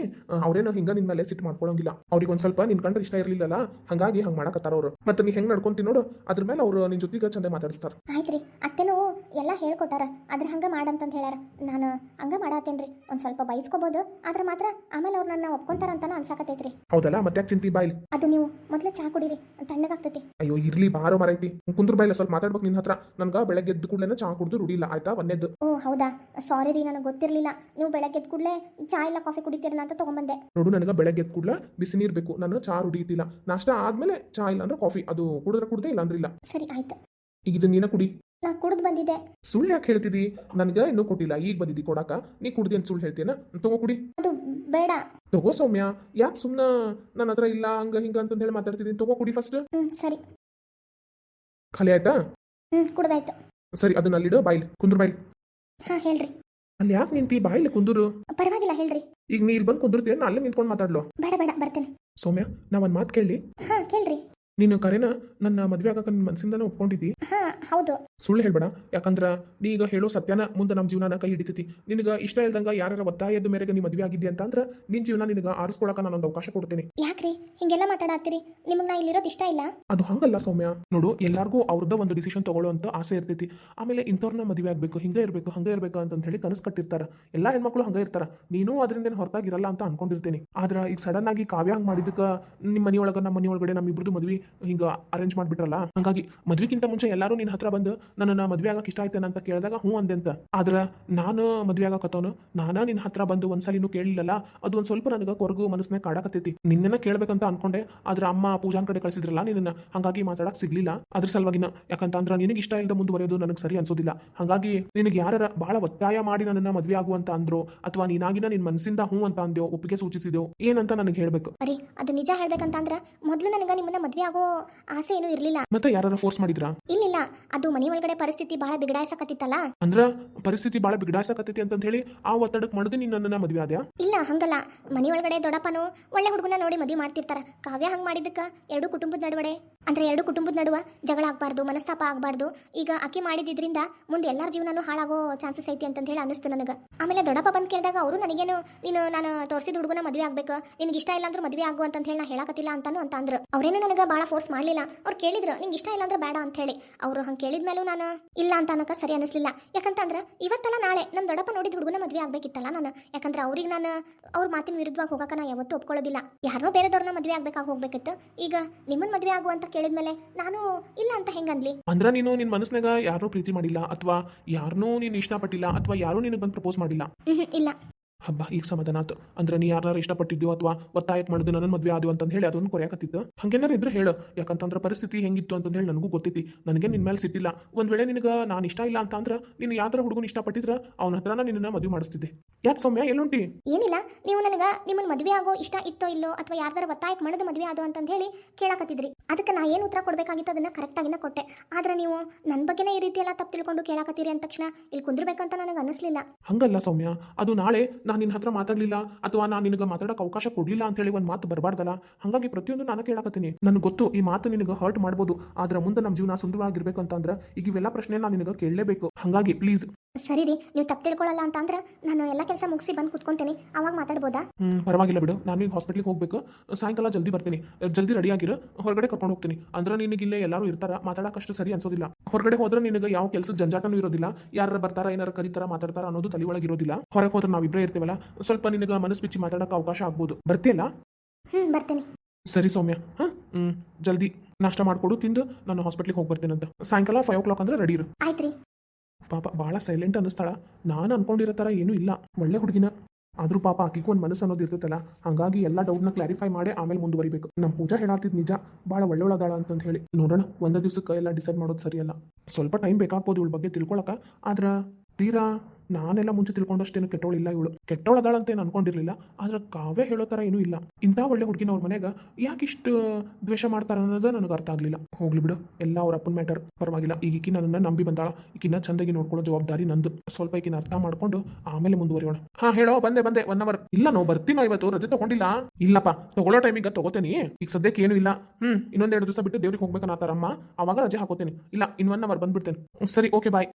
ಅವ್ರೇನೋ ಹಿಂಗ ನಿನ್ ಮೇಲೆ ಸಿಟ್ಟು ಮಾಡ್ಕೊಳಂಗಿಲ್ಲ. ಅವ್ರಿಗೆ ಒಂದ್ ಸ್ವಲ್ಪ ನಿನ್ ಕಂಡ್ರೆ ಇಷ್ಟ ಇರ್ಲಿಲ್ಲ ಹಂಗಾಗಿ ಹಂಗ ಮಾಡಕತ್ತಾರ ಅವ್ರು. ಮತ್ತೆ ನೀ ಹೆಂಗ್ ನಡ್ಕೊಂತಿ ನೋಡು ಅದ್ರ ಮೇಲೆ ಅವ್ರು ನಿನ್ ಜೊತೆಗ ಚಂದ ಮಾತಾಡಿಸ್ತಾರ. ಆಯ್ತ್ರಿ ಅತ್ತೆನೂ ಎಲ್ಲ ಹೇಳ್ಕೊಟ್ಟಾರ. ಅದ್ರ ಹಂಗ ಮಾಡಂತಂತ ಹೇಳ್ಯಾರ. ನಾನು ಹಂಗ ಮಾಡತ್ತೇನ್ರಿ ಒಂದ್ ಸ್ವಲ್ಪ ಬೈಸ್ಕೋಬಹುದು ಆದ್ರೆ ಮಾತ್ರ ಆಮೇಲೆ ಅವ್ರು ನನ್ನ ಒಪ್ಕೊಂತಾರ ಅಂತಾನ ಅನ್ಸಾಕತೈತ್ರಿ ಹೌದಲ್ಲ ಮತ್ತೆ ಚಿಂತಿ ಬಾಯ್ಲಿ. ಅದು ನೀವು ಮೊದ್ಲೇ ಚಾ ಕುಡೀರಿ. ತಣ್ಣಗಾಗ್ತೈತಿ ಅಯ್ಯೋ ಇರ್ಲಿ ಬಾರೋ ಮರೈತಿ. ಕುಂದ್ರ ಬೈಲ ಸ್ವಲ್ಪ ಮಾತಾಡ್ಬೇಕು ನಿನ್ನ ಹತ್ರ. ನನ್ಗ ಬೆಳಗ್ಗೆ ಎದ್ದು ಕೂಡಲೇ ಚಾ ಕುಡ್ದು ರುಡಿಲ್ಲ ಆಯ್ತಾ ಒಂದೇದ್ದು ಓ ಹೌದಾ? ಸಾರಿ ರೀ ನನಗೆ ಗೊತ್ತಿರಲಿಲ್ಲ. ನೀವು ಬೆಳಗ್ಗೆ ಎದ್ದ ಕೂಡಲೇ ಚಾ ಇಲ್ಲ ಕಾಫಿ ಕುಡಿತೀರನ ಅಂತ ತಗೊಂಬಂದೆ. ನೋಡು ನನಗೆ ಬೆಳಗ್ಗೆ ಎದ್ದ ಕೂಡಲೇ ಬಿಸಿ ನೀರು ಬೇಕು. ನಾನು ಚಾ ರೂಢಿ ಇಟ್ಟಿಲ್ಲ. ನಾಷ್ಟ ಆದ್ಮೇಲೆ ಚಾ ಇಲ್ಲ ಅಂದ್ರೆ ಕಾಫಿ. ಅದು ಕುಡಿದ್ರೆ ಕುಡ್ದೆ ಇಲ್ಲ ಅಂದ್ರೆ ಇಲ್ಲ. ಸರಿ ಆಯ್ತು. ಈಗ ಇದನ್ನ ನೀನ ಕುಡಿ. ನಾ ಕುಡ್ದು ಬಂದಿದ್ದೆ. ಸುಳ್ಳು ಯಾಕೆ ಹೇಳ್ತಿದಿ? ನನಗೆ ಇನ್ನೂ ಕೊಟ್ಟಿಲ್ಲ. ಈಗ ಬಂದಿದ್ದಿ ಕೊಡಕ. ನೀ ಕುಡ್ದಿ ಅಂತ ಸುಳ್ಳು ಹೇಳ್ತೀನ ತಗೋ ಕುಡಿ. ಅದು ಬೇಡ. ತಗೋ ಸೌಮ್ಯ. ಯಾಕೆ ಸುಮ್ಮನೆ ನನ್ನ ಹತ್ರ ಇಲ್ಲ ಹಂಗ ಹಿಂಗ ಅಂತ ಹೇಳಿ ಮಾತಾಡ್ತಿದ್ದೀನಿ ತಗೋ ಕುಡಿ ಫಸ್ಟ್ ಹ್ಮ್ ಸರಿ. ಖಾಲಿ ಆಯ್ತಾ? ಹ್ಮ್ ಕುಡ್ದಾಯ್ತು. ಸರಿ ಅದನ್ನ ಅಲ್ಲಿಡು. ಬಾಯ್ಲಿ. ಕುಂದ್ರ ಬಾಯ್ಲಿ. ಹಾ ಹೇಳ್ರಿ. ಅಲ್ಲಿ ಯಾಕೆ ನಿಂತಿ? ಬಾಯ್ಲಿ ಕುಂದೂರು. ಪರವಾಗಿಲ್ಲ ಹೇಳ್ರಿ. ಈಗ ನೀ ಇಲ್ಲಿ ಬಂದು ಕುಂದಿರ್ತೀಯ ನಾ ಅಲ್ಲೇ ನಿಂತ್ಕೊಂಡು ಮಾತಾಡ್ಲೋ. ಬೇಡ ಬೇಡ ಬರ್ತೇನೆ. ಸೌಮ್ಯ ನಾ ಒಂದು ಮಾತು ಕೇಳಿ. ಹಾ ಕೇಳ್ರಿ. ನೀನು ಕರೆನ ನನ್ನ ಮದುವೆ ಆಗಕ್ಕೆ ನನ್ನ ಮನಸ್ಸಿಂದನೇ ಒಪ್ಕೊಂಡಿದ್ದಿ? ಹಾ ಹೌದು. ಸುಳ್ಳು ಹೇಳ್ಬೇಡ. ಯಾಕಂದ್ರ ನೀ ಈಗ ಹೇಳೋ ಸತ್ಯನ ಮುಂದೆ ನಮ್ಮ ಜೀವನನ ಕೈ ಹಿಡಿತೈತಿ. ನಿನಗೆ ಇಷ್ಟ ಇಲ್ದಂಗ ಯಾರ ಒತ್ತಾಯದ ಮೇರೆಗೆ ನೀ ಮದುವೆ ಆಗಿದ್ದಿ ಅಂತ ಅಂದ್ರೆ ನಿನ್ನ ಜೀವನ ನಿನಗೆ ಆರಿಸ್ಕೊಳಕ ನಾನೊಂದು ಅವಕಾಶ ಕೊಡ್ತೀನಿ. ಯಾಕ್ರಿ? ಹಿಂಗೆಲ್ಲ ಮಾತಾಡತ್ತೀರಿ. ನಿಮಗೆ ನಾ ಇಲ್ಲಿರೋದು ಇಷ್ಟ ಇಲ್ಲ? ಅದು ಹಂಗಲ್ಲ ಸೌಮ್ಯ. ನೋಡು ಎಲ್ಲಾರ್ಗೂ ಅವ್ರದ್ದ ಒಂದು ಡಿಸಿಷನ್ ತಗೊಳ್ಳೋ ಅಂತ ಆಸೆ ಇರ್ತೈತಿ. ಆಮೇಲೆ ಇಂಥವ್ರನ್ನ ಮದುವೆ ಆಗಬೇಕು ಹಿಂಗೆ ಇರಬೇಕು ಹಂಗೆ ಇರಬೇಕು ಅಂತ ಹೇಳಿ ಕನಸು ಕಟ್ಟಿರ್ತಾರ. ಎಲ್ಲ ಹೆಣ್ಮಕ್ಳು ಹಂಗೆ ಇರ್ತಾರ. ನೀನು ಅದರಿಂದ ಹೊರತಾಗಿರಲ್ಲ ಅಂತ ಅನ್ಕೊಂಡಿರ್ತೀನಿ. ಆದ್ರೆ ಈಗ ಸಡನ್ ಆಗಿ ಕಾವ್ಯ ಹಂಗೆ ಮಾಡಿದ್ದಕ್ಕೆ ನಿಮ್ಮ ಮನೆಯೊಳಗೆ ನಮ್ಮ ಮನೆಯೊಳಗಡೆ ನಮ್ಮಿಬ್ರದ್ದು ಮದ್ವೆ ಹಿಂಗೆ ಅರೇಂಜ್ ಮಾಡಿಬಿಟ್ರಲ್ಲ? ಹಂಗಾಗಿ ಮದ್ವಿಗಿಂತ ಮುಂಚೆ ಎಲ್ಲರೂ ನಿನ್ನ ಹತ್ರ ಬಂದು ನನ್ನನ್ನು ಮದುವೆ ಆಗಕ್ಕೆ ಇಷ್ಟ ಆಯ್ತೇನೆ ಅಂತ ಕೇಳಿದಾಗ ಹ್ಞೂ ಅಂದೆ ಅಂತ ಆದ್ರೆ ನಾನು ಮದುವೆ ಆಗಕತ್ತವನು, ನಾನಾ ನಿನ್ನ ಹತ್ರ ಬಂದು ಒಂದ್ಸಲಿನೂ ಕೇಳಿಲ್ಲಲ್ಲ, ಅದು ಒಂದು ಸ್ವಲ್ಪ ನನಗೆ ಕೊರಗು ಮನಸ್ಸಿನಾಗ ಕಾಡಕತ್ತೈತಿ. ನಿನ್ನನ್ನ ಕೇಳ್ಬೇಕಂತ ಅನ್ಕೊಂಡೆ, ಆದ್ರೆ ಅಮ್ಮ ಪೂಜಾನ್ ಕಡೆ ಕಳಿಸಿದ್ರಲ್ಲ ನಿನ್ನ ಹಾಗಾಗಿ ಮಾತಾಡಕ್ಕೆ ಸಿಗ್ಲಿಲ್ಲ. ಅದ್ರ ಸಲುವಾಗಿನ ಯಾಕಂತಂದ್ರೆ ನಿನಗೆ ಇಷ್ಟ ಇಲ್ಲದ ಮುಂದುವರೆಯೋದು ನನಗೆ ಸರಿ ಅನ್ಸೋದಿಲ್ಲ. ಹಾಗಾಗಿ ನಿನಗೆ ಯಾರ ಬಹಳ ಒತ್ತಾಯ ಮಾಡಿ ನನ್ನನ್ನ ಮದುವೆ ಆಗುವಂತ ಅಂದ್ರು, ಅಥವಾ ನೀನಾಗಿನ ನಿನ್ ಮನಸ್ಸಿಂದ ಹ್ಞೂ ಅಂತ ಅಂದ್ಯೋ, ಒಪ್ಪಿಗೆ ಸೂಚಿಸಿದ್ಯೋ, ಏನಂತ ನನಗೆ ಹೇಳಬೇಕು. ಅರಿ, ಅದು ನಿಜ ಹೇಳ್ಬೇಕಂತಂದ್ರೆ ಮೊದಲು ನನಗೆ ನಿಮ್ಮನ್ನ ಮದ್ವೆ ಆಗೋ ಆಸೆ ಏನೂ ಇರಲಿಲ್ಲ. ಮತ್ತೆ ಯಾರು ಫೋರ್ಸ್ ಮಾಡಿದ್ರಾ? ಇಲ್ಲಿಲ್ಲ. ಅದು ಮನೆ ಒಳಗಡೆ ಪರಿಸ್ಥಿತಿ ಬಹಳ ಬಿಗಡಾಯಿಸಕತ್ತಿತ್ತಲ್ಲ? ಅಂದ್ರ ಪರಿಸ್ಥಿತಿ ಬಹಳ ಬಿಗಡಾಸಕತ್ತೈತಿ ಅಂತ ಹೇಳಿ ಆ ಒತ್ತಡಕ್ಕೆ ಮಾಡಿದ್ರೆ ನೀನು ನನ್ನನ್ನ ಮದುವೆ ಆದ್ಯಾ? ಇಲ್ಲ ಹಂಗಲ್ಲ. ಮನೆ ಒಳಗಡೆ ದೊಡ್ಡಪ್ಪನು ಒಳ್ಳೆ ಹುಡುಗನ ನೋಡಿ ಮದುವೆ ಮಾಡ್ತಿರ್ತಾರ. ಕಾವ್ಯ ಹಂಗ್ ಮಾಡಿದ್ದಕ್ಕ? ಎರಡು ಕುಟುಂಬದ ನಡುವಡೆ. ಅಂದ್ರೆ ಎರಡು ಕುಟುಂಬದ ನಡುವ ಜಗಳ ಆಗ್ಬಾರ್ದು ಮನಸ್ತಾಪ ಆಗ್ಬಾರ್ದು. ಈಗ ಅಕ್ಕಿ ಮಾಡಿದ್ರಿಂದ ಮುಂದೆ ಎಲ್ಲಾರ ಜೀವನನೂ ಹಾಳಾಗೋ ಚಾನ್ಸಸ್ ಐತಿ ಅಂತ ಹೇಳಿ ಅನಿಸ್ತು ನನಗೆ. ಆಮೇಲೆ ದೊಡ್ಡಪ್ಪ ಬಂದು ಕೇಳಿದಾಗ ಅವರು ನನಗೇನು ನೀನು ನಾನು ತೋರಿಸಿದ ಹುಡುಗನ ಮದುವೆ ಆಗ್ಬೇಕು ನಿನಗೆ ಇಷ್ಟ ಇಲ್ಲ ಅಂದ್ರೆ ಮದುವೆ ಆಗು ಅಂತ ಹೇಳಿ ನಾ ಹೇಳಕತ್ತಿಲ್ಲ ಅಂತಾನು ಅಂತ ಅಂದ್ರು. ಅವ್ರೇನು ನನಗೆ ಭಾಳ ಫೋರ್ಸ್ ಮಾಡಲಿಲ್ಲ. ಅವ್ರು ಕೇಳಿದ್ರು ನಿಂಗೆ ಇಷ್ಟ ಇಲ್ಲ ಅಂದ್ರೆ ಬೇಡ ಅಂತ ಹೇಳಿ. ಅವರು ಹಂಗೆ ಕೇಳಿದ್ಮೇಲೂ ನಾನು ಇಲ್ಲ ಅಂತ ಅನ್ನಕ ಸರಿ ಅನಿಸ್ಲಿಲ್ಲ. ಯಾಕಂತಂದ್ರೆ ಇವತ್ತಲ್ಲ ನಾಳೆ ನಮ್ಮ ದೊಡ್ಡಪ್ಪ ನೋಡಿದ ಹುಡುಗನ ಮದುವೆ ಆಗಬೇಕಿತ್ತಲ್ಲ ನಾನು. ಯಾಕಂದ್ರೆ ಅವ್ರಿಗೆ ನಾನು ಅವ್ರ ಮಾತಿನ ವಿರುದ್ಧವಾಗಿ ಹೋಗಕ್ಕೆ ನಾ ಯಾವತ್ತೂ ಒಪ್ಕೊಳ್ಳೋದಿಲ್ಲ. ಯಾರೋ ಬೇರೆದವ್ರನ್ನ ಮದುವೆ ಆಗಬೇಕಾಗಿ ಹೋಗ್ಬೇಕಿತ್ತು. ಈಗ ನಿಮ್ಮನ್ನ ಮದುವೆ ಆಗು ಅಂತ ಕೇಳಿದ್ಮೇಲೆ ನಾನು ಇಲ್ಲ ಅಂತ ಹೆಂಗಂದ್ಲಿ ಅಂದ್ರೆ ನೀನು ನಿನ್ನ ಮನಸ್ಸಿನಾಗ ಯಾರನ್ನೂ ಪ್ರೀತಿ ಮಾಡಿಲ್ಲ ಅಥವಾ ಯಾರನ್ನೂ ನೀನು ಇಷ್ಟಪಟ್ಟಿಲ್ಲ ಅಥವಾ ಯಾರೂ ನಿನಗೆ ಬಂದು ಪ್ರಪೋಸ್ ಮಾಡಿಲ್ಲ? ಇಲ್ಲ. ಹಬ್ಬ ಈಗ ಸಮಾಧಾನ ಆತು. ಅಂದ್ರೆ ನೀ ಯಾರು ಇಷ್ಟಪಟ್ಟಿದ್ಯೋ ಅಥವಾ ಒತ್ತಾಯಕ್ಕೆ ಮಾಡಿದ್ದು ನನ್ನ ಮದುವೆ ಆದ್ಯೋ ಅಂತ ಹೇಳಿ ಅದನ್ನು ಕೊರೆಯಕತ್ತಿತ್ತು ಹಂಗೇನಾರು ಇದ್ರೆ ಹೇಳು. ಯಾಕಂತಂದ್ರೆ ಪರಿಸ್ಥಿತಿ ಹೆಂಗಿತ್ತು ಅಂತ ಹೇಳಿ ನನಗೂ ಗೊತ್ತೈತಿ. ನನಗೆ ನಿನ್ನ ಮೇಲೆ ಸಿಟ್ಟಿಲ್ಲ. ಒಂದ್ ವೇಳೆ ನಿನಗೆ ನಾನು ಇಷ್ಟ ಇಲ್ಲ ಅಂತ ಅಂದ್ರೆ ನೀನು ಯಾವ್ದಾರ ಹುಡುಗನ ಇಷ್ಟಪಟ್ಟಿದ್ರೆ ಅವನ ಹತ್ರನ ನಿನ್ನ ಮದುವೆ ಮಾಡಿಸ್ತಿದ್ದೆ. ಯಾಕೆ ಸೌಮ್ಯ? ಎಲ್ಲುಂಟಿ ಏನಿಲ್ಲ. ನೀವು ನನಗೆ ನಿಮ್ಮನ್ನ ಮದುವೆ ಆಗೋ ಇಷ್ಟ ಇತ್ತೋ ಇಲ್ಲೋ ಅಥವಾ ಯಾರ್ದಾರ ಒತ್ತಾಯಕ್ಕೆ ಮಾಡಿದ ಮದುವೆ ಆದೋ ಅಂತ ಹೇಳಿ ಕೇಳಾಕತ್ತಿದ್ರಿ. ಅದಕ್ಕೆ ನಾ ಏನು ಉತ್ತರ ಕೊಡಬೇಕಾಗಿತ್ತು ಅದನ್ನ ಕರೆಕ್ಟಾಗಿನ ಕೊಟ್ಟೆ. ಆದ್ರೆ ನೀವು ನನ್ನ ಬಗ್ಗೆನೇ ಈ ರೀತಿ ಎಲ್ಲ ತಪ್ಪು ತಿಳ್ಕೊಂಡು ಕೇಳಾಕತ್ತೀರಿ ಅಂದ ತಕ್ಷಣ ಇಲ್ಲಿ ಕುಂದಿರ್ಬೇಕಂತ ನನಗೆ ಅನಿಸ್ಲಿಲ್ಲ. ಹಂಗಲ್ಲ ಸೌಮ್ಯ. ಅದು ನಾಳೆ ನಾನು ನಿನ್ನ ಹತ್ರ ಮಾತಾಡಲಿಲ್ಲ ಅಥವಾ ನಾನು ನಿನಗೆ ಮಾತಾಡೋಕೆ ಅವಕಾಶ ಕೊಡಲಿಲ್ಲ ಅಂತ ಹೇಳಿ ಒಂದು ಮಾತು ಬರಬಾರ್ದಲ್ಲ? ಹಾಗಾಗಿ ಪ್ರತಿಯೊಂದು ನಾನು ಕೇಳಾಕತ್ತೀನಿ. ನನಗೆ ಗೊತ್ತು ಈ ಮಾತು ನಿನಗೆ ಹರ್ಟ್ ಮಾಡ್ಬೋದು. ಆದ್ರೆ ಮುಂದೆ ನಮ್ಮ ಜೀವನ ಸುಂದರವಾಗಿರ್ಬೇಕು ಅಂತಂದ್ರೆ ಈಗ ಇವೆಲ್ಲ ಪ್ರಶ್ನೆ ನಾನು ನಿನಗೆ ಕೇಳಲೇಬೇಕು. ಹಾಗಾಗಿ ಪ್ಲೀಸ್ ಸರಿ ರೀ ನೀವು ತಪ್ಪು ತಿಳ್ಕೊಳ್ಳಲ್ಲ ಅಂತ ಅಂದ್ರೆ ನಾನು ಎಲ್ಲ ಕೆಲಸ ಮುಗಿಸಿ ಬಂದು ಕುತ್ಕೊಂತೀನಿ. ಅವಾಗ ಮಾತಾಡ್ಬೋದಾ? ಪರವಾಗಿಲ್ಲ ಬಿಡು. ನಾನು ಈಗ ಹಾಸ್ಪಿಟ್ಲಿಗೆ ಹೋಗ್ಬೇಕು. ಸಾಯಂಕಾಲ ಜಲ್ದಿ ಬರ್ತೀನಿ. ಜಲ್ದಿ ರೆಡಿ ಆಗಿರು. ಹೊರಗಡೆ ಕರ್ಕೊಂಡು ಹೋಗ್ತೀನಿ. ಅಂದ್ರೆ ನಿನಗೆ ಇಲ್ಲೇ ಎಲ್ಲರೂ ಇರ್ತಾರ ಮಾತಾಡೋಕಷ್ಟು ಸರಿ ಅನ್ಸೋದಿಲ್ಲ. ಹೊರಗಡೆ ಹೋದ್ರೆ ನಿನಗೆ ಯಾವ ಕೆಲಸ ಜಂಜಾಟನೂ ಇರೋದಿಲ್ಲ. ಯಾರು ಬರ್ತಾರ ಏನಾರು ಕರೀತಾರ ಮಾತಾಡ್ತಾರ ಅನ್ನೋದು ತಲೆ ಒಳಗಿರೋದಿಲ್ಲ ಹೊರಗೆ ಹೋದ್ರೆ ನಾವಿಬ್ಬರೇ ಇರ್ತೀವಲ್ಲ ಸ್ವಲ್ಪ ನಿನಗೆ ಮನಸ್ಸು ಬಿಚ್ಚಿ ಮಾತಾಡೋಕೆ ಅವಕಾಶ ಆಗ್ಬೋದು. ಬರ್ತೀಯಲ್ಲ? ಹ್ಞೂ ಬರ್ತೀನಿ. ಸರಿ ಸೌಮ್ಯ. ಹಾಂ? ಹ್ಮ್ ಜಲ್ದಿ. ನಾಷ್ಟ ಮಾಡ್ಕೊಡು ತಿಂದು ನಾನು ಹಾಸ್ಪಿಟ್ಲಿಗೆ ಹೋಗಿ ಬರ್ತೀನಂತ. ಸಾಯಂಕಾಲ ಫೈವ್ ಓ ಕ್ಲಾಕ್ ಅಂದ್ರೆ ರೆಡಿ ಇರು. ಆಯ್ತು ರೀ ಪಾಪ ಭಾಳ ಸೈಲೆಂಟ್ ಅನ್ನಿಸ್ತಾಳ ನಾನು ಅನ್ಕೊಂಡಿರೋ ಥರ ಏನೂ ಇಲ್ಲ. ಒಳ್ಳೆ ಹುಡುಗಿನ. ಆದರೂ ಪಾಪ ಆಕಿಗೂ ಒಂದು ಮನಸ್ಸು ಅನ್ನೋದು ಇರ್ತೈತಲ್ಲ. ಹಾಗಾಗಿ ಎಲ್ಲ ಡೌಟ್ನ ಕ್ಲಾರಿಫೈ ಮಾಡಿ ಆಮೇಲೆ ಮುಂದುವರಿಬೇಕು. ನಮ್ಮ ಪೂಜಾ ಹೇಳಾತಿದ್ ನಿಜ. ಭಾಳ ಒಳ್ಳೆಯದಾಳ ಅಂತಂತ ಹೇಳಿ. ನೋಡೋಣ, ಒಂದೇ ದಿವ್ಸಕ್ಕೆ ಎಲ್ಲ ಡಿಸೈಡ್ ಮಾಡೋದು ಸರಿಯಲ್ಲ. ಸ್ವಲ್ಪ ಟೈಮ್ ಬೇಕಾಗ್ಬೋದು ಇವಳ ಬಗ್ಗೆ ತಿಳ್ಕೊಳಕ್ಕೆ ಆದ್ರೆ ತೀರಾ ನಾನೆಲ್ಲ ಮುಂಚೆ ತಿಳ್ಕೊಂಡಷ್ಟೇನು ಕೆಟ್ಟವಳಿಲ್ಲ ಇವಳು. ಕೆಟ್ಟವಳದಾಳಂತ ಏನು ಅನ್ಕೊಂಡಿರ್ಲಿಲ್ಲ. ಆದ್ರೆ ಕಾವೇ ಹೇಳೋ ಥರ ಏನೂ ಇಲ್ಲ. ಇಂಥ ಒಳ್ಳೆ ಹುಡುಗಿನ ಅವ್ರ ಮನೆಯಾಗ ಯಾಕಿಷ್ಟು ದ್ವೇಷ ಮಾಡ್ತಾರ ಅನ್ನೋದು ನನಗೆ ಅರ್ಥ ಆಗಲಿಲ್ಲ. ಹೋಗ್ಲಿ ಬಿಡು. ಎಲ್ಲ ಅವ್ರ ಅಪ್ಪನ ಮ್ಯಾಟರ್. ಪರವಾಗಿಲ್ಲ. ಈಗ ನನ್ನನ್ನು ನಂಬಿ ಬಂದಾಳ. ಈಕಿನ ಚಂದಾಗಿ ನೋಡ್ಕೊಳ್ಳೋ ಜವಾಬ್ದಾರಿ ನಂದು. ಸ್ವಲ್ಪ ಈಕಿನ ಅರ್ಥ ಮಾಡ್ಕೊಂಡು ಆಮೇಲೆ ಮುಂದುವರಿಯೋಣ. ಹಾ, ಹೇಳೋ, ಬಂದೆ ಬಂದೆ ಒನ್ ಅವರ್. ಇಲ್ಲ ನಾವು ಬರ್ತೀನೋ ಇವತ್ತು ರಜೆ ತಗೊಂಡಿಲ್ಲ. ಇಲ್ಲಪ್ಪ, ತಗೊಳ್ಳೋ ಟೈಮಿಗೆ ತಗೋತೇನಿ. ಈಗ ಸದ್ಯಕ್ಕೆ ಏನೂ ಇಲ್ಲ. ಹ್ಮ್ ಇನ್ನೊಂದೆರಡು ದಿವಸ ಬಿಟ್ಟು ದೇವ್ರಿಗೆ ಹೋಗ್ಬೇಕನ್ನತ್ತಾರಮ್ಮ ಅವಾಗ ರಜೆ ಹಾಕೋತೇನೆ. ಇಲ್ಲ, ಇನ್ ಒನ್ ಅವರ್ ಬಂದ್ಬಿಡ್ತೇನೆ. ಸರಿ ಓಕೆ ಬಾಯ್